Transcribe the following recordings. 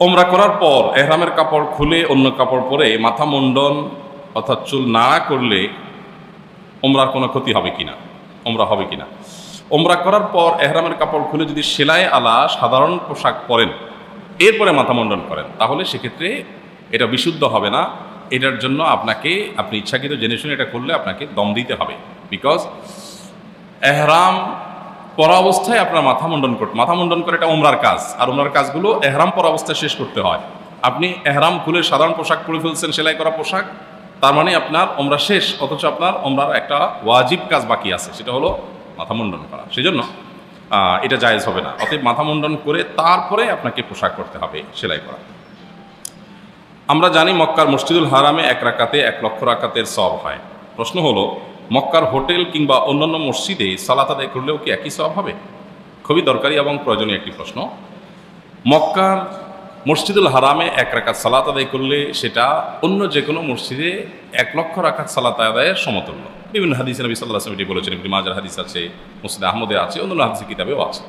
ওমরা করার পর এহরামের কাপড় খুলে অন্য কাপড় পরে মাথা মুন্ডন অর্থাৎ চুল না করলে ওমরার কোনো ক্ষতি হবে কিনা? ওমরা হবে কিনা? ওমরা করার পর এহরামের কাপড় খুলে যদি সেলাই আলা সাধারণ পোশাক পরেন, এরপরে মাথা মুন্ডন করেন, তাহলে সেক্ষেত্রে এটা বিশুদ্ধ হবে না। এটার জন্য আপনাকে, আপনি ইচ্ছাকৃত জেনে শুনে এটা করলে আপনাকে দম দিতে হবে। বিকজ এহরাম পরা অবস্থায় আপনার মাথা মুন্ডন করতে মাথা মুন্ডন করে এটা উমরার কাজ। আর উমরার কাজগুলো এহরাম পরা অবস্থায় শেষ করতে হয়। আপনি এহরাম খুলে সাধারণ পোশাক পরে ফেলছেন, সেলাই করা পোশাক, তার মানে আপনার ওমরা শেষ, অথচ আপনার ওমরার একটা ওয়াজিব কাজ বাকি আছে, সেটা হলো মাথা মুন্ডন করা। সেই জন্য এটা জায়েজ হবে না। অতএব মাথা মুন্ডন করে তারপরে আপনাকে পোশাক করতে হবে, সেলাই করা। আমরা জানি মক্কার মসজিদুল হারামে এক রাকাতে, এক লক্ষ রাকাতের সব হয়। প্রশ্ন হলো মক্কার হোটেল কিংবা অন্যান্য মসজিদে সালাত আদায় করলেও কি একই সব হবে? খুবই দরকারি এবং প্রয়োজনীয় একটি প্রশ্ন। মক্কার মসজিদুল হারামে এক রাকাত সালাত আদায় করলে সেটা অন্য যে কোনো মসজিদে এক লক্ষ রাকাত সালাত আদায়ের সমতুল্য। বিভিন্ন হাদিস নবী সাল্লাহ আসলাম এটি বলেছেন, ইবনে মাজার হাদিস আছে মসজিদ আহমদে আছে, অন্যান্য হাদিসের কিতাবেও আছে।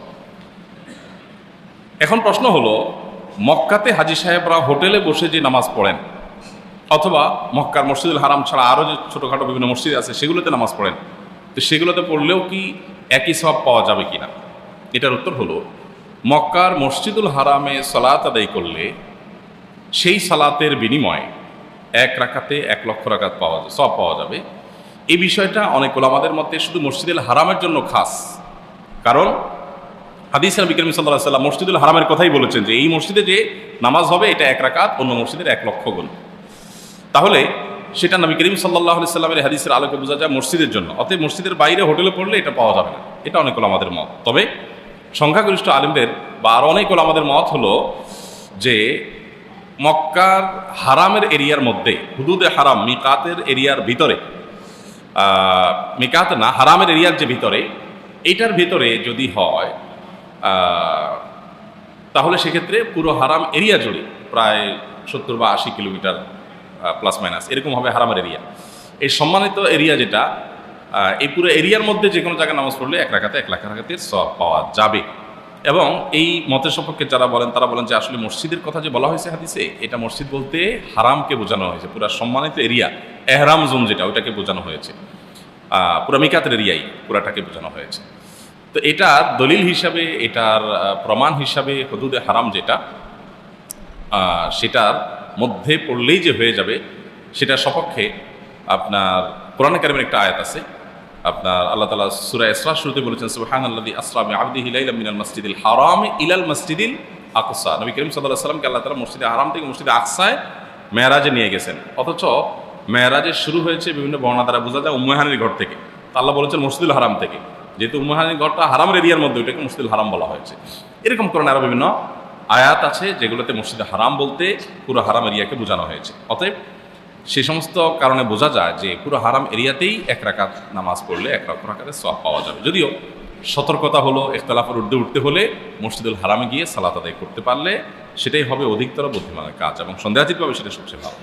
এখন প্রশ্ন হলো, মক্কাতে হাজি সাহেবরা হোটেলে বসে যে নামাজ পড়েন অথবা মক্কার মসজিদুল হারাম ছাড়া আরও যে ছোটোখাটো বিভিন্ন মসজিদ আছে, সেগুলোতে নামাজ পড়েন। তো সেগুলোতে পড়লেও কি একই সব পাওয়া যাবে কি না এটার উত্তর হলো, মক্কার মসজিদুল হারামে সালাত আদায় করলে সেই সালাতের বিনিময়ে এক রাখাতে এক লক্ষ রাখাত পাওয়া যাবে সব পাওয়া যাবে। এই বিষয়টা অনেক ওলামাদের মধ্যে শুধু মসজিদুল হারামের জন্য খাস। কারণ হাদিস নবী করিম সাল্লাহ সাল্লাম মসজিদুল হারামের কথাই বলেছেন যে, এই মসজিদে যে নামাজ হবে, এটা এক রাকাত, অন্য মসজিদের এক লক্ষ গুণ। তাহলে সেটা নবী করিম সাল্লাহ সাল্লামের হাদিসের আলোকে বোঝা যায় মসজিদের জন্য। অতএব মসজিদের বাইরে হোটেলে পড়লে এটা পাওয়া যাবে না। এটা অনেক আমাদের মত। তবে সংখ্যাগরিষ্ঠ আলিমদের বা আরও অনেক আমাদের মত হলো যে মক্কার হারামের এরিয়ার মধ্যে, হুদুদে হারাম, মিকাতের এরিয়ার ভিতরে মিকাত না, হারামের এরিয়ার যে ভিতরে, এইটার ভিতরে যদি হয় তাহলে সেক্ষেত্রে পুরো হারাম এরিয়া জুড়ে প্রায় সত্তর বা আশি কিলোমিটার প্লাস মাইনাস এরকম হবে হারামের এরিয়া এই সম্মানিত এরিয়া যেটা এই পুরো এরিয়ার মধ্যে যে কোনো জায়গায় নামাজ পড়লে এক রাখাতে এক লাখ রাখাতে সব পাওয়া যাবে। এবং এই মতের সপক্ষে যারা বলেন, তারা বলেন যে আসলে মসজিদের কথা যে বলা হয়েছে হাদিসে, এটা মসজিদ বলতে হারামকে বোঝানো হয়েছে। পুরো সম্মানিত এরিয়া এহরাম জোন যেটা, ওইটাকে বোঝানো হয়েছে। পুরো মিকাতের এরিয়াই পুরাটাকে বোঝানো হয়েছে। তো এটা দলিল হিসাবে, এটার প্রমাণ হিসাবে হদুদে হারাম যেটা সেটার মধ্যে পড়লেই যে হয়ে যাবে, সেটার সপক্ষে আপনার কোরআন কারিমের একটা আয়াত আছে। আপনার আল্লাহ তালা সুরা ইসরা শুরুতে বলেছেন সুহান আল্লাহ আসলামে আবদি হিলাইল মিনাল মসজিদুল হারাম ইলাল মসজিদিল আকসা। নবী করিম সাল্লাহ সাল্লামকে আল্লাহ তালা মসজিদে হারাম থেকে মসজিদে আকসায় মেয়ারাজে নিয়ে গেছেন। অথচ মেয়ারাজে শুরু হয়েছে বিভিন্ন বর্ণা দ্বারা বোঝা যায় উম্মহানির ঘর থেকে। আল্লাহ বলেছেন মসজিদুল হারাম থেকে। যেহেতু উম্মহানির ঘরটা হারামের এরিয়ার মধ্যে ওইটাকে মসজিদুল হারাম বলা হয়েছে। এরকম কোরআন আরও বিভিন্ন আয়াত আছে যেগুলোতে মসজিদে হারাম বলতে পুরো হারাম এরিয়াকে বোঝানো হয়েছে। অতএব সে সমস্ত কারণে বোঝা যায় যে পুরো হারাম এরিয়াতেই এক রাকাত নামাজ পড়লে এক রাকাতের সব পাওয়া যাবে। যদিও সতর্কতা হলো ইখতলাফের উর্ধে উঠতে হলে মসজিদুল হারামে গিয়ে সালাত আদায় করতে পারলে সেটাই হবে অধিকতর বুদ্ধিমানের কাজ এবং সন্দেহাতীতভাবে সেটা সবচেয়ে ভালো।